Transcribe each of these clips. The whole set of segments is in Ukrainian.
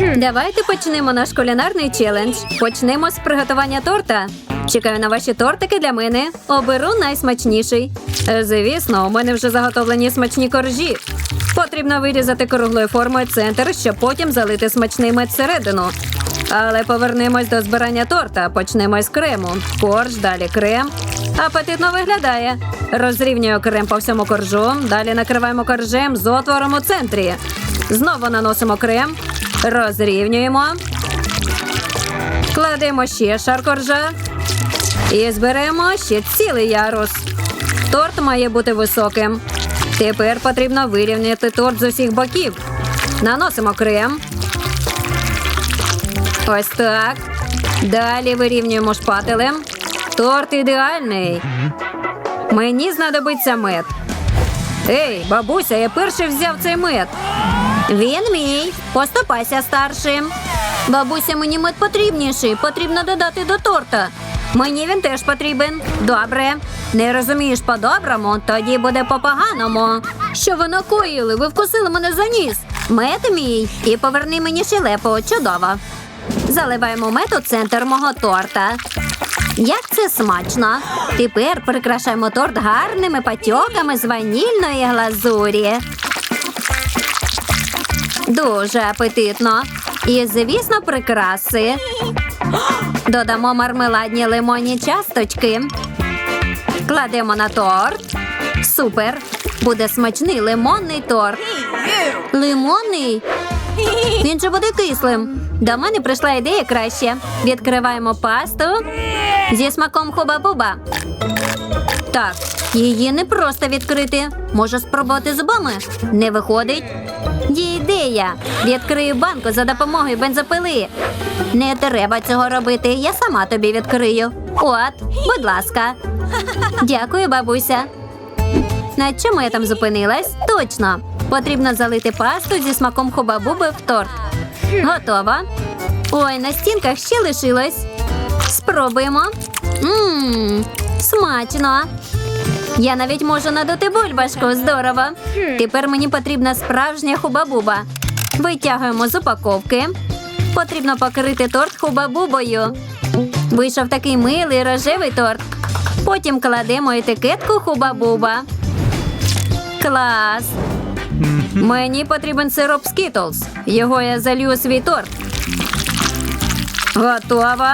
Давайте почнемо наш кулінарний челендж. Почнемо з приготування торта. Чекаю на ваші тортики для мене. Оберу найсмачніший. Е, Звісно, у мене вже заготовлені смачні коржі. Потрібно вирізати круглою формою центр, щоб потім залити смачний мед всередину. Але повернемось до збирання торта. Почнемо з крему. Корж, далі крем. Апетитно виглядає. Розрівнюю крем по всьому коржу. Далі накриваємо коржем з отвором у центрі. Знову наносимо крем, розрівнюємо. Кладемо ще шар коржа і зберемо ще цілий ярус. Торт має бути високим. Тепер потрібно вирівняти торт з усіх боків. Наносимо крем. Ось так. Далі вирівнюємо шпателем. Торт ідеальний. Мені знадобиться мед. Ей, бабуся, я перший взяв цей мед. Він мій. Поступайся старшим. Бабуся, мені мед потрібніший. Потрібно додати до торта. Мені він теж потрібен. Добре. Не розумієш по-доброму, тоді буде по-поганому. Що ви накоїли? Ви вкусили мене за ніс. Мед мій. І поверни мені щелепу. Чудово. Заливаємо мед у центр мого торта. Як це смачно! Тепер прикрашаємо торт гарними патьоками з ванільної глазурі. Дуже апетитно. І, звісно, прикраси. Додамо мармеладні лимонні часточки. Кладемо на торт. Супер! Буде смачний лимонний торт. Лимонний? Він же буде кислим. До мене прийшла ідея краще. Відкриваємо пасту зі смаком хуба-буба. Так, її не просто відкрити. Може спробувати зубами? Не виходить. Є ідея. Відкрию банку за допомогою бензопили. Не треба цього робити. Я сама тобі відкрию. От, будь ласка. Дякую, бабуся. На чому я там зупинилась? Точно. Потрібно залити пасту зі смаком хуба-буби в торт. Готово. Ой, на стінках ще лишилось. Спробуємо. Ммм, смачно. Я навіть можу надути бульбашку. Здорово. Тепер мені потрібна справжня хуба-буба. Витягуємо з упаковки. Потрібно покрити торт хуба-бубою. Вийшов такий милий рожевий торт. Потім кладемо етикетку хуба-буба. Клас. Мені потрібен сироп Skittles. Його я залью у свій торт. Готово.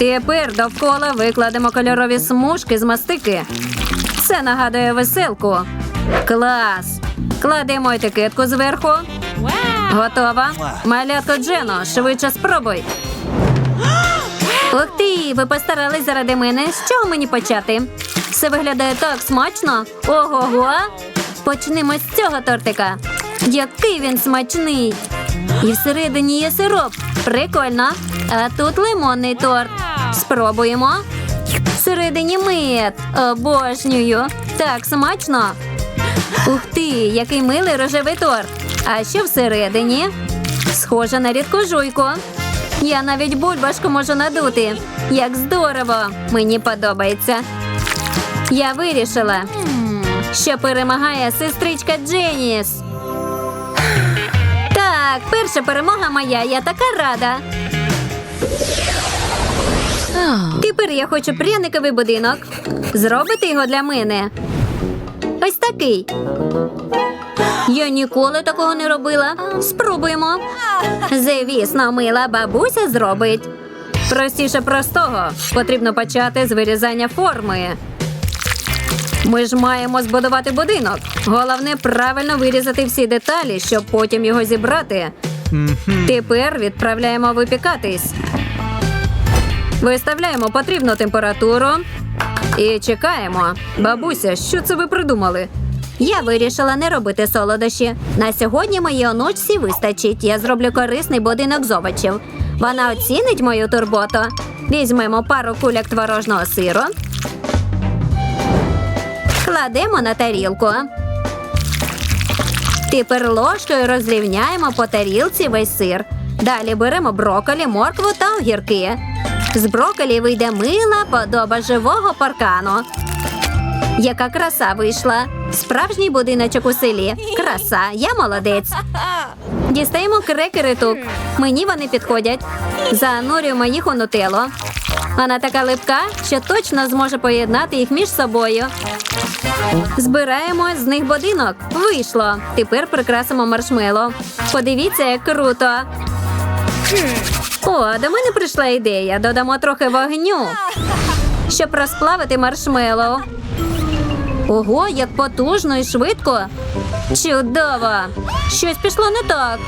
Тепер довкола викладемо кольорові смужки з мастики. Це нагадує веселку. Клас. Кладемо етикетку зверху. Готово. Малятко Джено, швидше спробуй. Ух ти, ви постарались заради мене. З чого мені почати? Все виглядає так смачно. Ого-го. Почнемо з цього тортика. Який він смачний. І всередині є сироп. Прикольно. А тут лимонний торт. Спробуємо. Всередині мед. Обожнюю. Так смачно. Ух ти, який милий рожевий торт. А що всередині? Схоже на рідку жуйку. Я навіть бульбашку можу надути. Як здорово! Мені подобається. Я вирішила, що перемагає сестричка Дженіс. Так, перша перемога моя, я така рада. Тепер я хочу пряниковий будинок. Зробити його для мене. Ось такий. Я ніколи такого не робила. Спробуємо. Звісно, мила бабуся зробить. Простіше простого. Потрібно почати з вирізання форми. Ми ж маємо збудувати будинок. Головне правильно вирізати всі деталі, щоб потім його зібрати. Тепер відправляємо випікатись. Виставляємо потрібну температуру і чекаємо. Бабуся, що це ви придумали? Я вирішила не робити солодощі. На сьогодні моїй онучці вистачить. Я зроблю корисний будинок з овочів. Вона оцінить мою турботу. Візьмемо пару куляк творожного сиру. Кладемо на тарілку. Тепер ложкою розрівняємо по тарілці весь сир. Далі беремо броколі, моркву та огірки. З броколі вийде мила подоба живого паркану. Яка краса вийшла. Справжній будиночок у селі. Краса, я молодець. Дістаємо крекери тук. Мені вони підходять. Занурюємо їх у нутелло. Вона така липка, що точно зможе поєднати їх між собою. Збираємо з них будинок. Вийшло. Тепер прикрасимо маршмело. Подивіться, як круто. О, до мене прийшла ідея. Додамо трохи вогню, щоб розплавити маршмело. Ого, як потужно і швидко. Чудово! Щось пішло не так.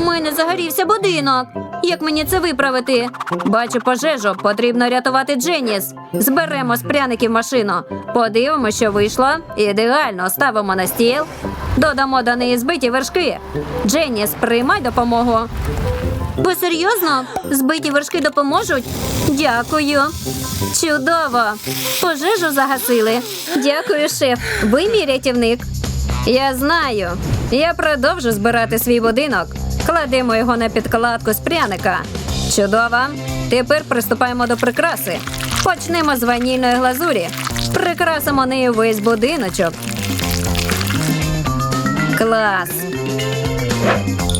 У мене загорівся будинок. Як мені це виправити? Бачу пожежу, потрібно рятувати Дженіс. Зберемо з пряників машину. Подивимося, що вийшло. Ідеально ставимо на стіл. Додамо до неї збиті вершки. Дженіс, приймай допомогу. Ви серйозно? Збиті вершки допоможуть? Дякую. Чудово. Пожежу загасили. Дякую, шеф. Ви мій рятівник. Я знаю. Я продовжу збирати свій будинок. Кладемо його на підкладку з пряника. Чудово. Тепер приступаємо до прикраси. Почнемо з ванільної глазурі. Прикрасимо нею весь будиночок. Клас.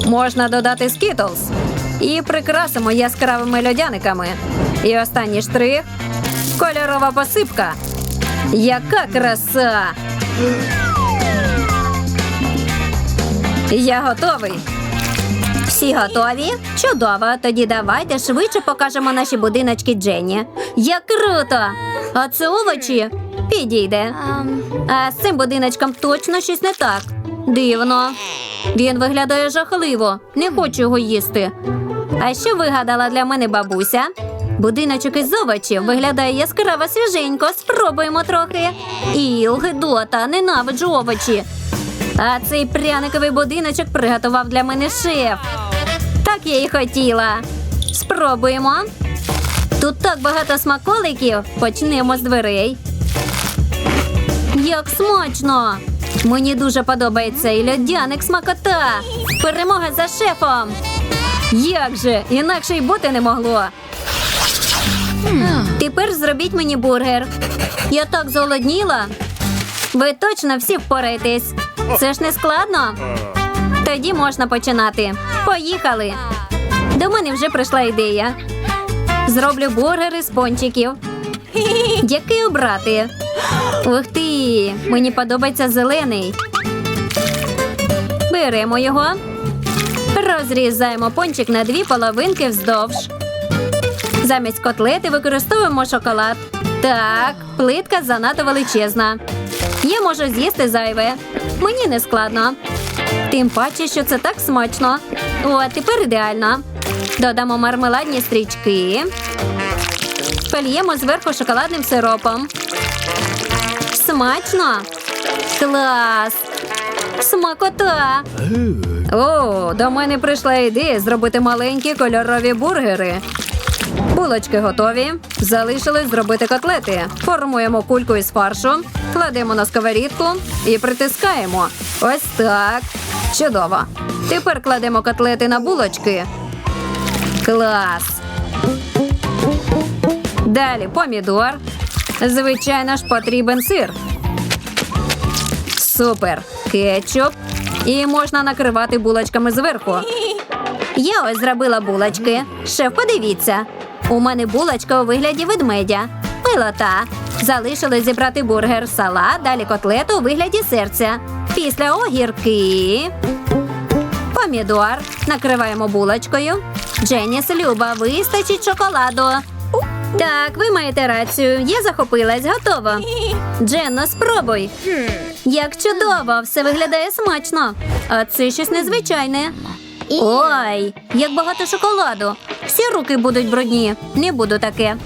Можна додати скітлз. І прикрасимо яскравими льодяниками. І останній штрих кольорова посипка. Яка краса! Я готовий. Всі готові? Чудово. Тоді давайте швидше покажемо наші будиночки Дженні. Як круто! А це овочі? Підійде. А з цим будиночком точно щось не так. Дивно. Він виглядає жахливо. Не хочу його їсти. А що вигадала для мене бабуся? Будиночок із овочів виглядає яскраво свіженько. Спробуємо трохи. Іл, гидота, ненавиджу овочі. А цей пряниковий будиночок приготував для мене шеф. Так я і хотіла. Спробуємо. Тут так багато смаколиків. Почнемо з дверей. Як смачно! Мені дуже подобається і льодяник смакота. Перемога за шефом. Як же? Інакше й бути не могло. Тепер зробіть мені бургер. Я так зголодніла. Ви точно всі впораєтесь. Це ж не складно. Тоді можна починати. Поїхали. До мене вже прийшла ідея. Зроблю бургери з пончиків. Який обрати? Ух ти! Мені подобається зелений. Беремо його. Розрізаємо пончик на дві половинки вздовж. Замість котлети використовуємо шоколад. Так, плитка занадто величезна. Я можу з'їсти зайве. Мені не складно. Тим паче, що це так смачно. О, тепер ідеально. Додамо мармеладні стрічки. Польємо зверху шоколадним сиропом. Смачно. Клас. Смакота. О, до мене прийшла ідея зробити маленькі кольорові бургери. Булочки готові. Залишилось зробити котлети. Формуємо кульку із фаршу, кладемо на сковорідку і притискаємо. Ось так. Чудово. Тепер кладемо котлети на булочки. Клас. Далі помідор. Звичайно ж, потрібен сир. Супер. Кетчуп. І можна накривати булочками зверху. Я ось зробила булочки. Шеф, подивіться. У мене булочка у вигляді ведмедя. Милота. Залишилось зібрати бургер, салат, далі котлету у вигляді серця. Після огірки. Помідор. Накриваємо булочкою. Дженіс, Люба, вистачить шоколаду. Так, ви маєте рацію. Я захопилась, готово. Дженно, спробуй. Як чудово, все виглядає смачно. А це щось незвичайне. Ой, як багато шоколаду. Всі руки будуть брудні. Не буду таке.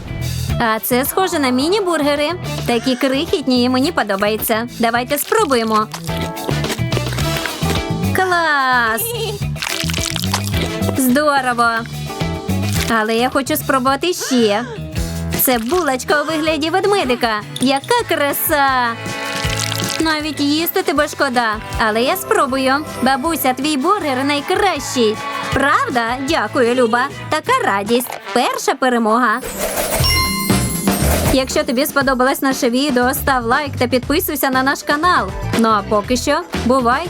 А це схоже на міні-бургери. Такі крихітні і мені подобається. Давайте спробуємо. Клас! Здорово! Але я хочу спробувати ще. Це булочка у вигляді ведмедика. Яка краса! Навіть їсти тебе шкода, але я спробую. Бабуся, твій бургер найкращий. Правда? Дякую, Люба. Така радість. Перша перемога. Якщо тобі сподобалось наше відео, став лайк та підписуйся на наш канал. Ну а поки що, бувай!